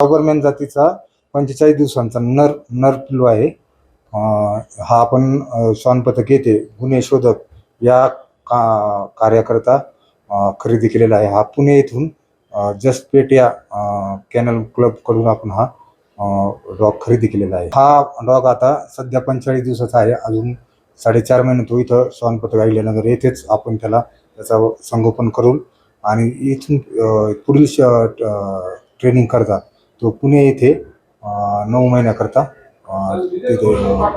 Dobermann जातीचा पंचेचाळीस दिवसांचा नर नर पिल्लू आहे. हा आपण अं, श्वान पथक येथे गुन्हे शोधक या का कार्याकरता खरेदी केलेला आहे. हा पुणे येथून जस्ट पेट या कॅनल क्लबकडून आपण हा डॉग खरेदी केलेला आहे. हा डॉग आता सध्या पंचेचाळीस दिवसाचा आहे. अजून साडेचार महिने तो इथं श्वान पथक येथेच आपण त्याला त्याचा संगोपन करून आणि इथून पुढील श ट्रेनिंग करतात. तो पुणे येथे नऊ महिन्याकरता तिथे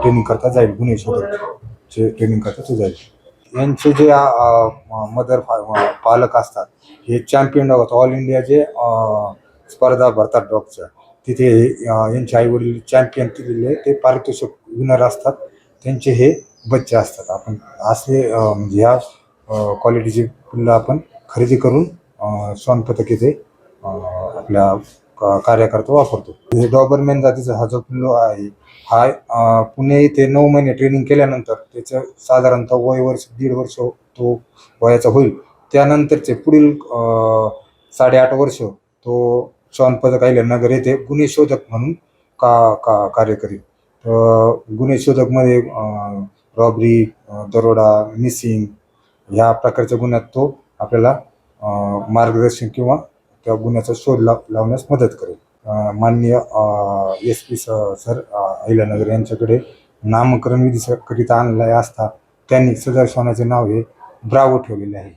ट्रेनिंग करता जाईल गुन्हे शोधकचे ट्रेनिंग करता तो जाईल. यांचे जे मदर पालक असतात हे चॅम्पियन डॉग असतात ऑल इंडिया जे स्पर्धा भरतात डॉगच्या. तिथे यांचे आई वडील चॅम्पियन तिथले ते पारितोषिक विनर असतात. त्यांचे हे बच्चे असतात. आपण असले म्हणजे ह्या क्वालिटीचे पिल्लं आपण खरेदी करून अं, येथे आपल्या कार्यकर्ता वापरतो. हे डॉबरमॅन जातीचा हा जो पिल्लो आहे हा पुणे येथे नऊ महिने ट्रेनिंग केल्यानंतर त्याचं साधारणतः वय वर्ष दीड वर्ष तो वयाचा होईल. त्यानंतरचे पुढील साडेआठ वर्ष तो श्वान पथक नगर येथे गुन्हे शोधक म्हणून का का कार्य करेल. तर गुन्हे शोधकमध्ये रॉबरी दरोडा मिसिंग ह्या प्रकारच्या गुन्ह्यात तो आपल्याला मार्गदर्शन किंवा त्या गुन्ह्याचा शोध लाव लावण्यास मदत करेल. माननीय एस पी सर अहिल्यानगर यांच्याकडे नामकरण विधीकरिता आणलाय असता त्यांनी सदर श्वानाचे नाव हे ब्रावो ठेवलेले आहे.